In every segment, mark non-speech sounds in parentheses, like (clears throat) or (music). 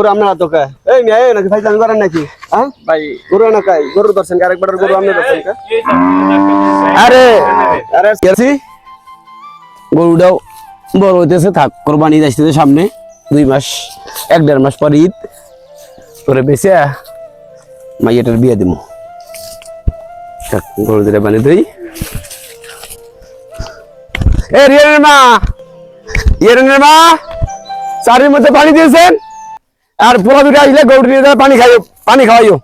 গরু আপনারা এই মেয়ে নাকি ভাই জান করেন নাকি? হ্যাঁ? ভাই। গরু না কাই? গরু দর্শন আরেকবার গরু আপনি দর্শন আরে। গরুটাও বড় হইতেছে থাক কোরবানি আসতেছে সামনে। দুই মাস এক দেড় মাস পর ঈদ। করে বেঁচে মাইয়াটার বিয়ে দিব থাক গরু দিলে বানিয়ে দিই। এ রিয়ানের মা! রিয়ানের মা! চারির মধ্যে পানি দিয়েছেন? আর পোলা দুটো আসলে গরু নিয়ে পানি খাইও, পানি খাওয়াইও।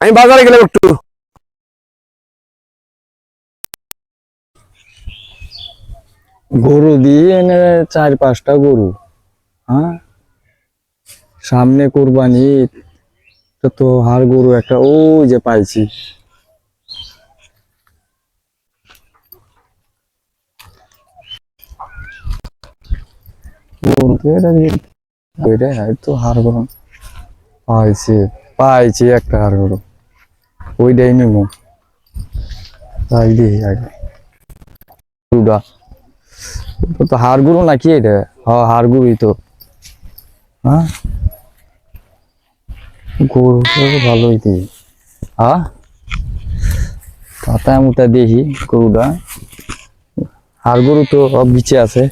আমি বাজারে গেলে একটু গরু দিয়ে এনে চার পাঁচটা গরু হ্যাঁ সামনে কোরবানি তো হার গরু একটা ওই যে পাইছি। গরু দিয়ে- হার গরু পাইছি একটা হার গরু তো হাড়গুড়ো নাকি এটা? হ্যাঁ হাড়গুড়ি তো। হ্যাঁ? গরু ভালোই দিই হ্যাঁ মুতা দেখি গরুটা। হাড়গুড়ো তো বিচে আছে।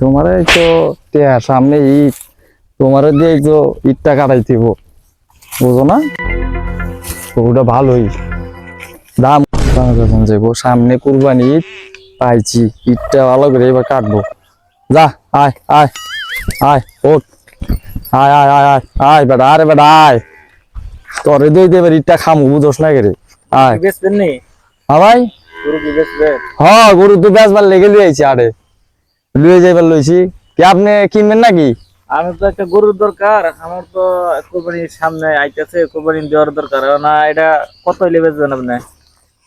তোমার তো সামনে ঈদ। তোমার দিয়ে তো ঈদটা কাটাইতেব বুঝো না? ওটা ভালোই। দাম যাব সামনে কুরবানি ঈদ, পাইছি। ঈদটা ভালো করে এবার কাটবো। যা আয় আয় আয় ওঠ আয় আয় আয় আয় আয় বেটা আরে বেটা আয় তোরে দিয়ে দেবে ঈদটা খামু বুঝোস না রে আয় বেচবেন নি হ্যাঁ ভাই গরু কি বেচবেন হ্যাঁ গরু তো বেচবার লেগে লুই আইছি আরে লুয়ে যাইবার লইছি কি আপনি কিনবেন নাকি আমি তো একটা গরুর দরকার আমার তো কোরবানির সামনে আইতেছে কোরবানি দেওয়ার দরকার না এটা কত হইলে বেচবেন আপনি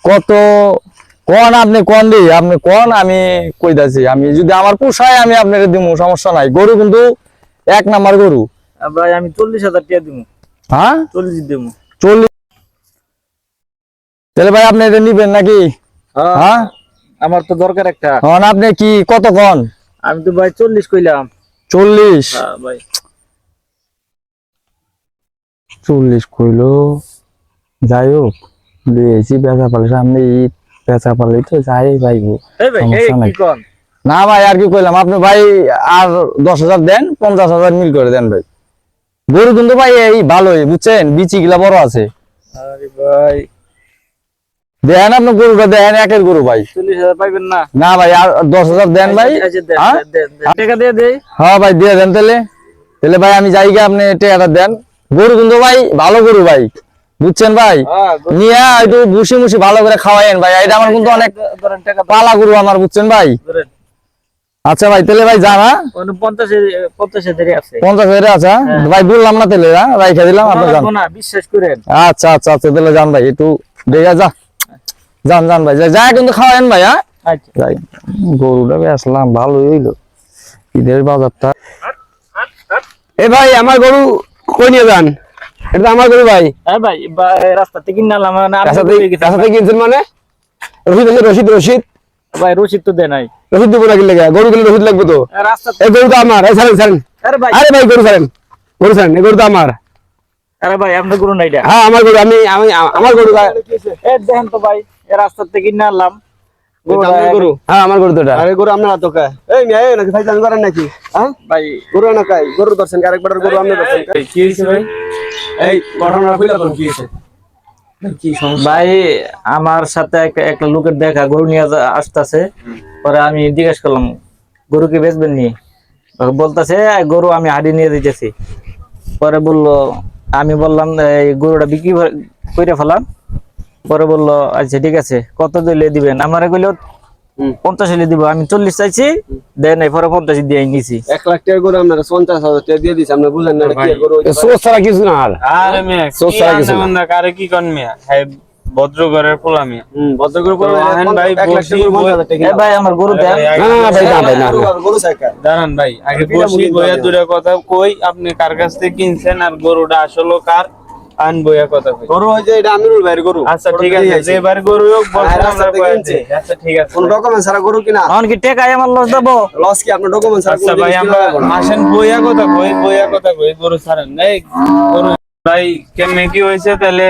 কত কোন আপনি কোন দি? আপনি কোন আমি কই কইতাছি। আমি যদি আমার পোষায় আমি আপনাকে দিব সমস্যা নাই। গরু কিন্তু এক নাম্বার গরু। ভাই আমি চল্লিশ হাজার টাকা দিব হ্যাঁ? চল্লিশ দিব চল্লিশ তাহলে ভাই আপনি এটা নিবেন নাকি? হ্যাঁ। আমার তো দরকার একটা। হন আপনি কি কত কন? আমি তো ভাই চল্লিশ কইলাম। চল্লিশ। হ্যাঁ, ভাই। চল্লিশ কইলো। যাই হোক দিয়েছি বেচা পালে সামনে ঈদ। বেচা পালে তো যাই ভাই না ভাই আর কি কইলাম আপনি ভাই আর দশ হাজার দেন পঞ্চাশ হাজার মিল করে দেন ভাই। গরু কিন্তু ভাই এই ভালোই বুঝছেন? বিচি গুলা বড় আছে। ভাই। দেন আপনি গরুটা দেন একের গরু ভাই। চল্লিশ হাজার পাইবেন না। না ভাই আর দশ হাজার দেন ভাই। হ্যাঁ? দেন, দেন। টাকা দিয়ে দেই। হ্যাঁ ভাই দিয়ে দেন তাহলে। তাহলে ভাই আমি যাই গিয়ে আপনি টাকাটা দেন। গরু কিন্তু ভাই ভালো গরু ভাই। বুঝছেন ভাই? হ্যাঁ নিয়ে একটু ভুসি মুসি ভালো করে খাওয়াইন ভাই। এটা আমার কিন্তু অনেক পালা গরু আমার বুঝছেন ভাই? আচ্ছা ভাই তাহলে ভাই জানা ওখানে পঞ্চাশ পঞ্চাশ পঞ্চাশ হাজার আছে হ্যাঁ? ভাই বললাম না তাহলে হ্যাঁ? রাইখা দিলাম আপনি যান বিশ্বাস করেন। আচ্ছা আচ্ছা আচ্ছা তাহলে যান ভাই একটু দেখা যা। যান যান ভাই যা- যা কিন্তু খাওয়াইন ভাই হ্যাঁ? আচ্ছা। যাই গরুটা বেসলাম ভালো হইল। ঈদের বাজারটা। এ ভাই আমার গরু কই নিয়ে যান? এটা আমার গরু ভাই। হ্যাঁ ভাই রাস্তা থেকে কিনলাম রাস্তা থেকে রাস্তা থেকে কিনছেন মানে? রশিদ আছে রশিদ রশিদ। ভাই রসিদ তো দেয় নাই। রশিদ দেবো নাকি লেগে গরু গেলে রশিদ লাগবে তো। রাস্তা এই গরু তো আমার। এই ছাড়েন ছাড়েন। আরে ভাই। আরে ভাই গরু ছাড়েন। গরু ছাড়েন এই গরু তো আমার। আরে ভাই আপনার গরু নাই এটা হ্যাঁ আমার গরু আমি আমি আমার গরু ভাই। এ দেখেন তো ভাই এ রাস্তা থেকে কিনে আনলাম। গরু হ্যাঁ আমার গরু তো আরে গরু আপনারা তো কে এই মেয়ে নাকি ভাই জান করেন নাকি? হ্যাঁ? ভাই গরু না কাই গরু দর্শন আরেকবার গরু আপনি দর্শন কি। ভাই? এই ঘটনা কইলা কি ভাই, আমার সাথে একটা লোকের দেখা, গরু নিয়ে আসতাছে। পরে আমি জিজ্ঞেস করলাম, গরু কি বেচবেন নি? বলতেছে গরু আমি হাড়ি নিয়ে দিতেছি। পরে বলল, আমি বললাম, এই গরুটা বিক্রি করে ফেলাম পরে বলল আচ্ছা ঠিক আছে। কত দিলে দিবেন? আমার কইলো পঞ্চাশ হলে দিব আমি চল্লিশ চাইছি দেয় নাই পরে পঞ্চাশ দিয়ে নিছি। এক লাখ টাকা আপনারা পঞ্চাশ হাজার টাকা দিয়ে দিচ্ছে না কি গরু সোচ ছাড়া কিছু না আর। সোচ ছাড়া কিছু না। না কারে কি কোন মেয়ে? ভদ্রগড়ের করে ভাই আমার গরু দেন। না না ভাই না ভাই না না। গরু- গরু সাইকেল। দাঁড়ান ভাই আগে বসি বইয়া দূরে কথা কই আপনি কার কাছ থেকে কিনছেন আর গরুটা আসলে কার? আন বইয়া কথা কই গরু হয়েছে এটা আমিরুল ভাইয়ের গরু। আচ্ছা ঠিক আছে। গরু হোক হ্যাঁ, আমরা কিনছে। আচ্ছা ঠিক আছে। কোন ডকুমেন্ট ছাড়া গরু কিনা? এখন কি আমার লস দেবো? লস কি? আপনার ডকুমেন্ট ছাড়া আচ্ছা ভাই আমরা। আসেন বইয়া কথা কই বইয়া কথা কই গরু ছাড়েন। এই গরু ভাই কেমনে কি হয়েছে তাহলে?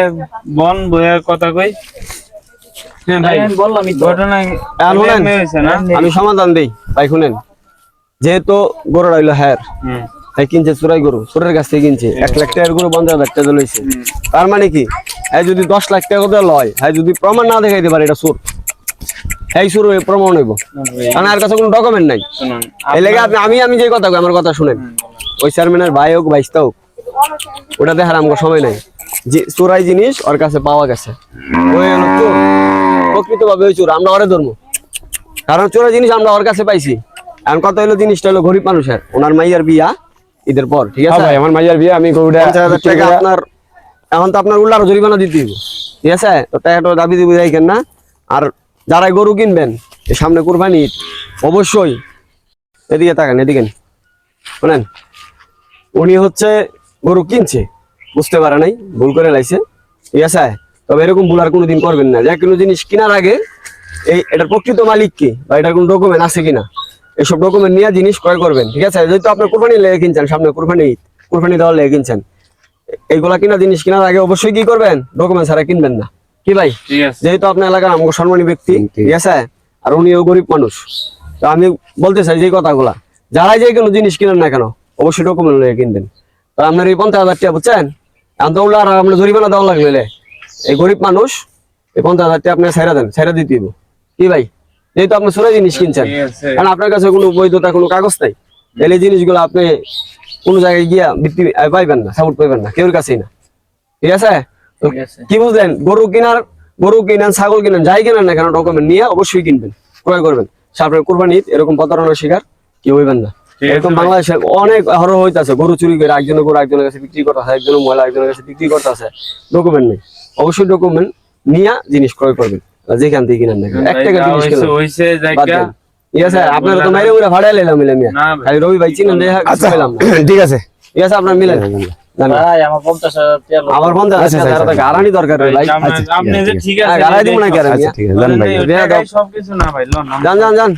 বন বইয়া কথা কই। হ্যাঁ ভাই আমি আমি সমাধান দেই। ভাই শুনেন। যেহেতু গরু রইল হ্যার। হুম। তাই কিনছে চোরাই গরু চোরের কাছ থেকে কিনছে। এক লাখ টাকার গরু পঞ্চাশ হাজার টাকা লইছে তার মানে কি? হ্যাঁ যদি দশ লাখ টাকা করে লয় হ্যাঁ যদি প্রমাণ না দেখাইতে পারে এটা চোর। এই চোর প্রমাণ হইব। কারণ আর কাছে কোনো ডকুমেন্ট নাই। এই লেগে আপনি আমি আমি যে কথা আমার কথা শুনেন। ওই চেয়ারম্যানের ভাই হোক বাইশটা হোক ওটা দেখার আমার সময় নাই। যে চোরাই জিনিস ওর কাছে পাওয়া গেছে। ওই চোর। প্রকৃতভাবে ওই চোর আমরা ওরে ধর্ম কারণ চোরাই জিনিস আমরা ওর কাছে পাইছি। এখন কত হলো জিনিসটা হলো গরিব মানুষের। ওনার মাইয়ার বিয়া ঈদের পর ঠিক হ্যাঁ আছে ভাই আমার মাইয়ার বিয়ে আমি গরুটা টাকা আপনার এখন তো আপনার উল্লার জরিমানা দিতে ঠিক আছে? তো টাকাটা দাবি দিবি রাখেন না। আর যারা গরু কিনবেন সামনে কোরবানি ঈদ, অবশ্যই এদিকে তাকান এদিকে শোনেন উনি হচ্ছে গরু কিনছে বুঝতে পারে নাই ভুল করে লাইছে ঠিক আছে? তবে এরকম ভুল আর কোনোদিন করবেন না। যে কোনো জিনিস কেনার আগে এই এটার প্রকৃত মালিক কি বা এটার কোনো ডকুমেন্ট আছে কিনা? এইসব ডকুমেন্ট নিয়ে জিনিস ক্রয় করবেন ঠিক আছে? যেহেতু আপনি কোরবানি লেগে কিনছেন সামনে কোরবানি কোরবানি দেওয়ার লেগে কিনছেন। এইগুলা কিনা জিনিস কেনার আগে অবশ্যই কি করবেন? ডকুমেন্ট ছাড়া কিনবেন না। কি ভাই? যেহেতু আপনার এলাকার আমাকে সম্মানী ব্যক্তি ঠিক। আছে? আর উনিও গরিব মানুষ। তো আমি বলতে চাই যে কথাগুলা যারাই যে কোনো জিনিস কিনেন না কেন অবশ্যই ডকুমেন্ট লয়ে কিনবেন। তো আপনার এই পঞ্চাশ হাজার টাকা বুঝছেন? তো আর আপনার জরিমানা দেওয়া লাগলে এই গরিব মানুষ এই পঞ্চাশ হাজার টাকা আপনি ছাইরা দেন ছাইরা দিতে দিব কি ভাই? যেহেতু আপনি সোনা জিনিস কিনছেন কারণ আপনার কাছে কোনো বৈধতা কোনো কাগজ নাই। তাহলে এই জিনিসগুলো আপনি কোনো জায়গায় গিয়া বৃত্তি পাইবেন না সাপোর্ট পাইবেন না কেউর কাছেই না। ঠিক আছে? কি বুঝলেন? গরু কেনার গরু কিনেন ছাগল কিনেন যাই কিনেন না কেন ডকুমেন্ট নিয়ে অবশ্যই কিনবেন ক্রয় করবেন। সামনে কোরবানি এরকম প্রতারণার শিকার কেউ হইবেন না। এরকম। বাংলাদেশে অনেক হরহ হইতাছে গরু চুরি করে একজনের গরু একজনের কাছে বিক্রি করতে আছে একজনের মহিলা একজনের কাছে বিক্রি করতে আছে ডকুমেন্ট নেই। অবশ্যই ডকুমেন্ট নিয়ে জিনিস ক্রয় করবেন। যেখান থেকে কিনেন না কেন। এক টাকা জিনিস হইছে কিনেন হইছে জায়গা আছে আপনারা তো মাইরে উড়ে ভাড়া লাইলাম মিলে না খালি রবি ভাই চিনেন দেখা আচ্ছা পেলাম (clears throat) ঠিক আছে। ঠিক আছে আপনার মিলেন। না, না। ভাই আমার পঞ্চাশ হাজার টাকা loss। আমার পঞ্চাশ হাজার টাকা গারানি দরকার রে ভাই। আপনি- আপনি যে ঠিক আছে গাড়াই দিব না কেন ঠিক আছে জান ভাই সবকিছু না ভাই লোন যান যান যান।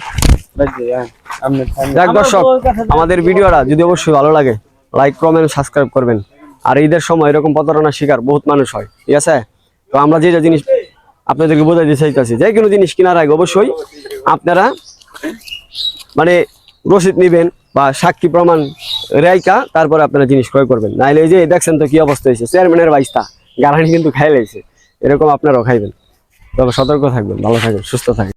যাক দর্শক আমাদের ভিডিওটা যদি অবশ্যই ভালো লাগে লাইক কমেন্ট সাবস্ক্রাইব করবেন। আর ঈদের সময় এরকম প্রতারণার শিকার বহুত মানুষ হয় ঠিক আছে? তো আমরা যে যে জিনিস আপনাদেরকে বোঝাইতে চাইতেছি, যে কোনো জিনিস কেনার আগে অবশ্যই আপনারা মানে রসিদ নেবেন বা সাক্ষী প্রমাণ রেয়কা তারপরে আপনারা জিনিস ক্রয় করবেন। নাইলে এই যে দেখছেন তো কি অবস্থা হয়েছে চেয়ারম্যানের বাইস্তা গাড়ানি কিন্তু খাই লাইছে। এরকম আপনারাও খাইবেন। তবে সতর্ক থাকবেন, ভালো থাকবেন, সুস্থ থাকবেন।